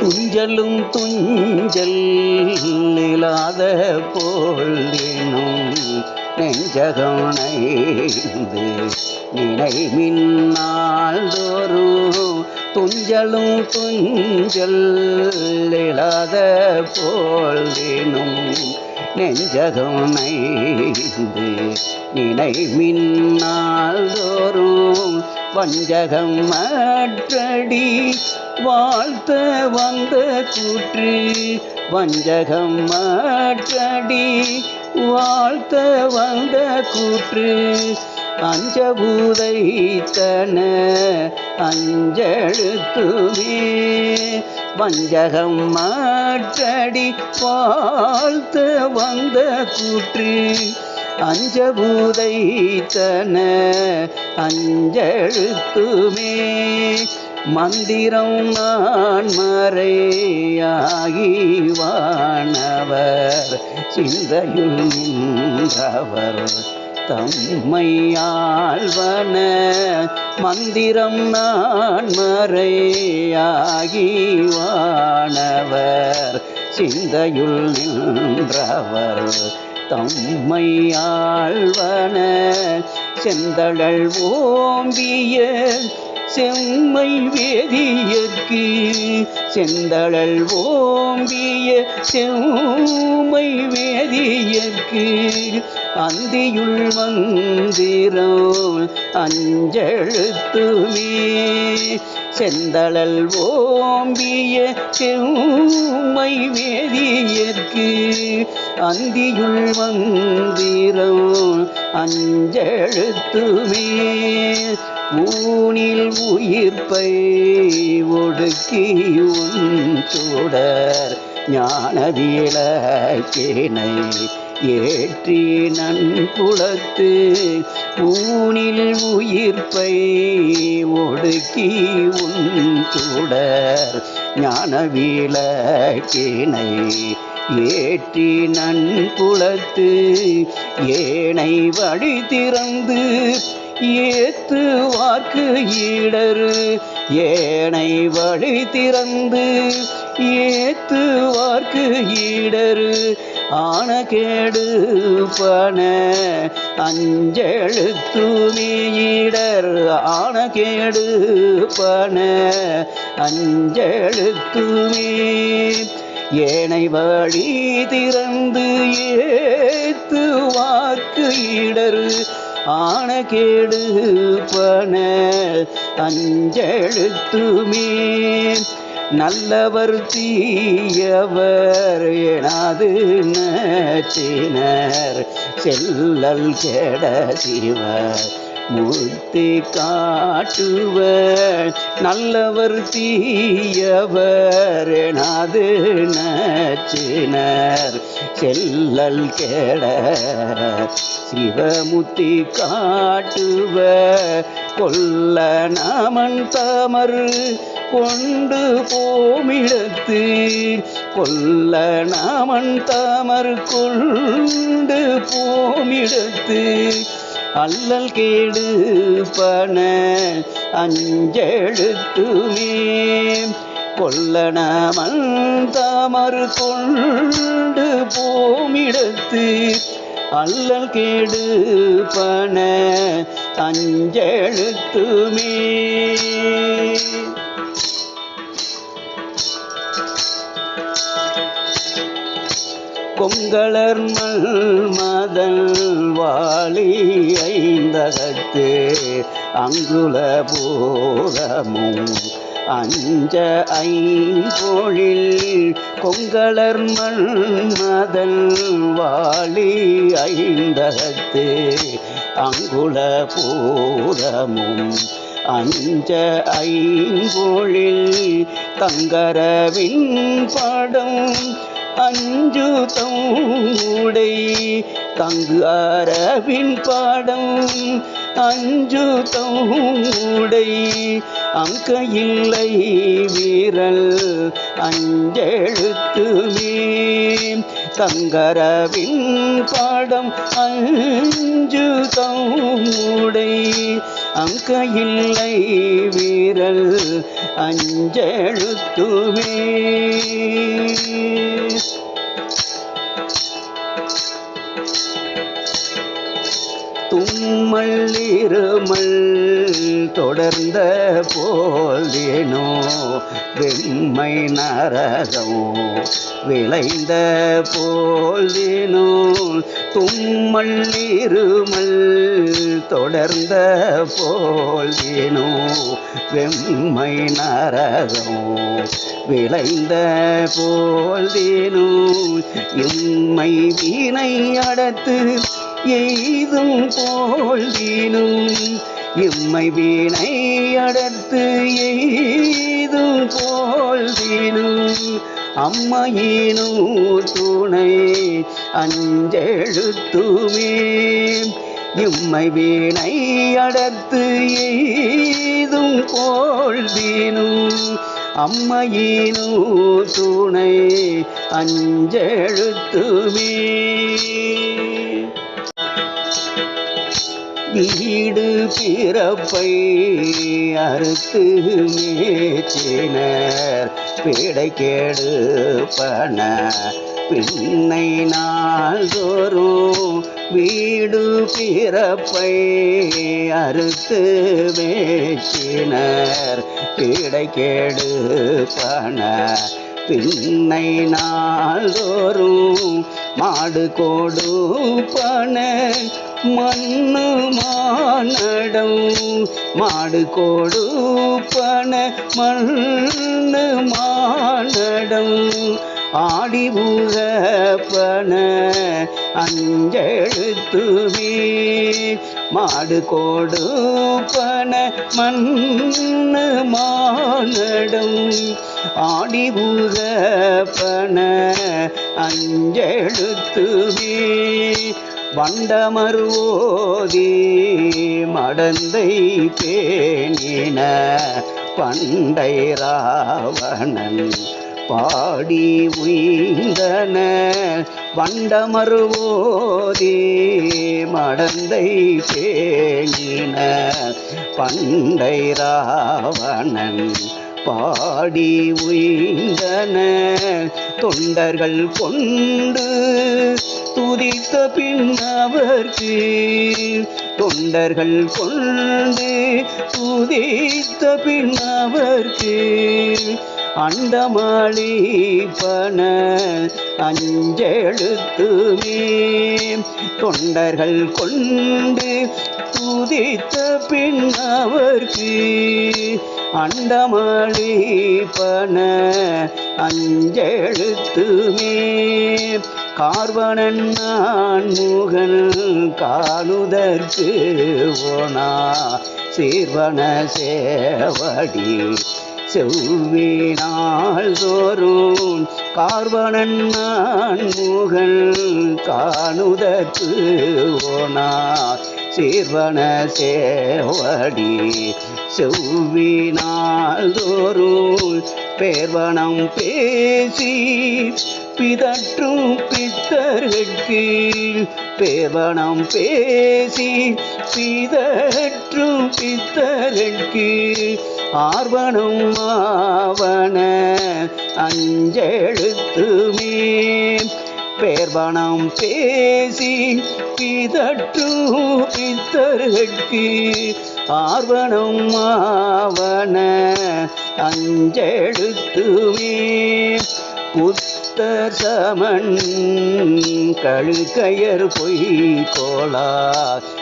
துஞ்சலும் துஞ்சல் இல்லாத போலினும் நெஞ்சகணைந்து நினை மின்னால் துஞ்சலும் துஞ்சல் இல்லாத போலினும் நெஞ்சகணைந்து நினை மின்னால் தோறும் வஞ்சகம் மற்றடி வாழ்த்த வந்த கூற்று வஞ்சகம் மற்றடி வாழ்த்த வந்த கூற்று. அஞ்சபூதைத்தன அஞ்செழுத்துமே. வஞ்சகம் மாற்றடி வாழ்த்து வந்த கூற்று அஞ்சபூதைத்தன அஞ்செழுத்துமே. மந்திரம் நான் மறையாகி வானவர் சிந்தையுள் நின்றவர் தம்மையாழ்வன மந்திரம் நான் மறையாகி வானவர் சிந்தையுள் நின்றவர் தம்மையாழ்வன. செந்தழல் ஓம்பிய செம்மை வேதியற்கு செந்தழல் ஓம்பிய செம்மை வேதியற்கு அந்தியுள் மந்திரம் அஞ்செழுத்துமே செந்தழல் ஓம்பிய செம்மை வேதியற்கு அந்தியுள் மந்திரம் அஞ்செழுத்துமே ஊனில் உயிர்ப்பை ஒடுக்கி உன் சுடர் ஞானவியலக்கினை ஏற்றி நன்புலத்து ஊனில் உயிர்ப்பை ஒடுக்கி உன் சுடர் ஞானவியலக்கினை ஏற்றி நன்குளத்து ஏனை வழி திறந்து ஏத்து வாக்கு ஈடரு. ஏனை வழி திறந்து ஏத்து வாக்கு ஈடரு. ஆன கேடு பண அஞ்செழுத்துமீடர் ஆன கேடு பண அஞ்செழுத்துமே ஏனை வழி திறந்து ஏத்து வாக்கு ஈடரு ஆனகேடு பண அஞ்செழுத்துமே நல்லவர் தீயவர் எனது நச்சினர். செல்லல் கெட சிவர். முத்து காட்டுவர் நல்லவர் தீயவர் எனது நச்சினர் செல்லல் கேட சிவமுத்தி காட்டுவ கொல்ல நாமன் தமர் கொண்டு போமிடத்து கொல்ல நாமன் தாமர் கொண்டு போமிடத்து. அல்லல் கேடு பண அஞ்செழுத்துமே. கொல்லணமன் தமர் கொண்டு போமிடத்து அல்லல் கேடு பண அஞ்செழுத்துமே. கொங்கலர் மதல் வாழி ஐந்தகத்து அங்குல பூதமும் அஞ்ச ஐம்பொழில் கொங்கலர் மதல் வாழி ஐந்தகத்து அங்குல பூதமும் அஞ்ச ஐம்பொழில் தங்கரவின் படம் அஞ்சு தூடை தங்கு அரவின் பாடம் அஞ்சு தூடை அங்க இல்லை வீரல் அஞ்செழுத்துமே தங்கரவின் பாடம் அஞ்சு தூடை அங்க இல்லை வீரல் அஞ்செழுத்துவே. தும்மல் இருமல் தொடர்ந்த போலேனோ வெண்மை நரகம் விளைந்த போலேனோ தும்மல் இருமல் தொடர்ந்த போலேனோ வெம்மை நரகம் விளைந்த போலேனோ எம்மை வீணை அடத்து எய்தும் போல்வினும் எம்மை வீணை அடர்த்து எய்தும் போல்வினும் அம்மையினும் துணை அஞ்செழுத்துமே. இம்மை வீணை அடர்த்து எய்தும் போல்வினும் அம்மையினு துணை அஞ்செழுத்துமே. வீடு பிறப்பை அறுத்து மேச்சினர் பிடை கேடு பண பின்னை நாள்தோறும் வீடு பிறப்பை அறுத்து மேச்சினர் பிடை கேடு பண பின்னை நாள்தோறும் மாடு கோடு பண மண்ணு மானடம் மாடு கோடு பண மண்ணு மானடம் ஆடி பண அஞ்செழுத்துவே மாடு கோடு பண மண்ணு மானடம் ஆடி பண அஞ்செழுத்துவே வண்டமருவோதி மடந்தை பேணின பண்டை ராவணன் பாடி உய்ந்தன. வண்டமருவோதி மடந்தை பேணின பண்டை ராவணன் பாடி உய்ந்தன. தொண்டர்கள் கொண்டு துதித்த பின் அவர்க்கு தொண்டர்கள் கொண்டு துதித்த பின் அவர்க்கு அண்டமாளி பண அஞ்செழுத்துமே தொண்டர்கள் கொண்டு துதித்த பின் அவர்க்கு பண அஞ்செழுத்துமே கார்வனன் நான் முகன் காணுதற்கு ஓனா சீர்வன சேவடி. செவ்வினால் தோறும் கார்வனன் நான் முகன் காணுதற்கு ஓனா சீர்வன சேவடி செவ்வினால்தோறும் பேர்வனம் பேசி பிதற்றும் பித்தர்களுக்கு பேர்வனம் பேசி பிதற்றும் பித்தர்களுக்கு ஆர்வனும் ஆவன அஞ்செழுத்துமே. பேர்வனம் பேசி பிதற்றும் பித்தர்களுக்கு ஆர்வனம் ஆவன அஞ்செழுத்துவே புத்தர் சமன் கழுக்கையர் பொய் கோலா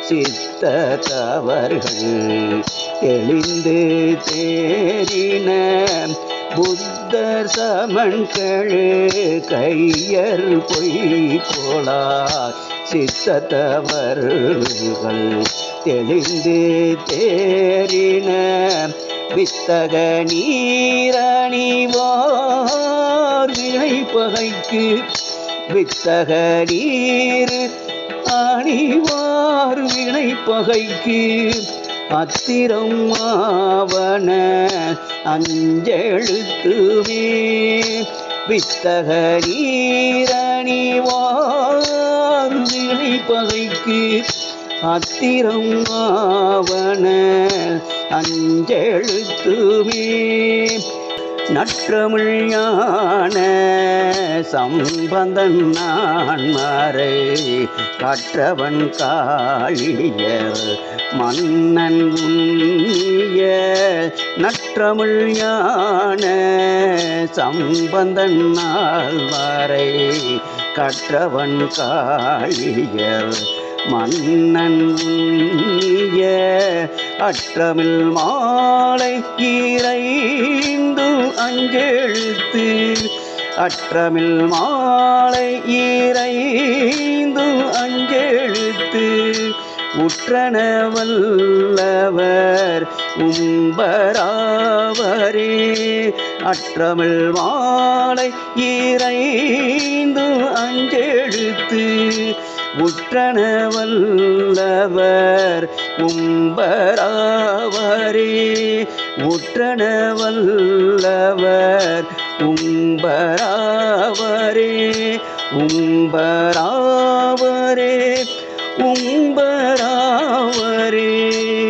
சித்த தவர்கள் தெளிந்து தேறின. புத்தர் சமன் கழு கையர் பொய் கோலா சித்தவர்கள் தெளிந்து தேறின வித்தக நீரணிவார் வினை பகைக்கு வித்தக நீர் அணிவார் வினை பகைக்கு அத்திரம் ஆவன அஞ்செழுத்துவே வித்தக நீரணிவார் அணிவார் வினை பகைக்கு அத்திரம் ஆவன அஞ்செழுத்துமே நற்றமிழ் சம்பந்தன் நான் மாறை கற்றவன் காழியர் மன்னன் உண்ணிய. நற்றமிழ் சம்பந்தன் நாள் மாறை கற்றவன் காழியர் மன்னன் உண்ணிய அற்றமில் மாலை இறைந்து அஞ்செழுத்து. அற்றமில் மாலை இறைந்து அஞ்செழுத்து. உற்றன வல்லவர் உம்பராவரே அற்றமிழ் மாலை இறைந்து அஞ்செழுத்து உற்றன வல்லவர் உம்பராவரே. உற்றன வல்லவர் உம்பராவரே உம்பராவரே உம்பராவரே.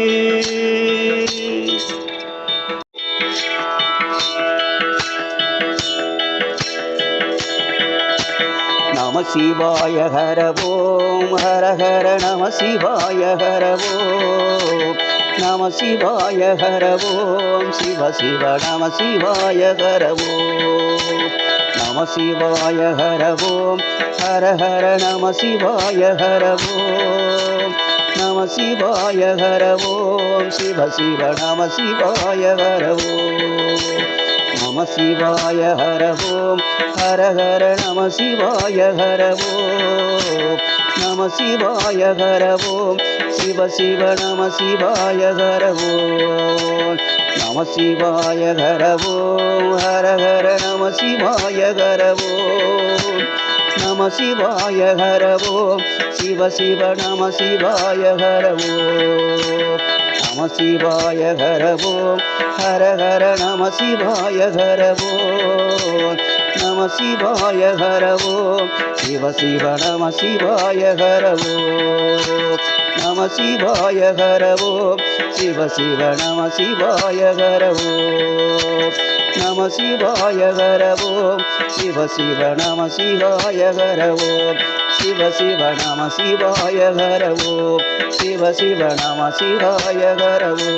சிவாய ஹர ஓம் ஹர ஹர நம சிவாய ஹர ஓம் நம சிவாய ஹர ஓம் சிவ சிவ நம சிவாய ஹர ஓம் நம சிவாய ஹர ஓம் ஹர ஹர நம சிவாய ஹர ஓம் நம சிவாய ஹர ஓம் சிவ சிவ நம சிவாய ஹர ஓம் నమ శివాయ హర ఓం హర హర నమ శివాయ హర ఓం నమ శివాయ హర ఓం శివ శివ నమ శివాయ హర ఓం నమ శివాయ హర ఓం హర హర నమ శివాయ హర ఓం నమ శివాయ హర ఓం శివ శివ నమ శివాయ హర ఓం నమ శివాయ హరవో హర హర నమ శివాయ హరవో నమ శివాయ హరవో శివ శివ నమ శివాయ హరవో నమ శివాయ హరవో శివ శివ నమ శివాయ హరవో నమ శివాయ హరవో శివ శివ నమ శివాయ హరవో శివ శివ నమ శివాయ హరవో శివ శివ నమ శివాయ హరవో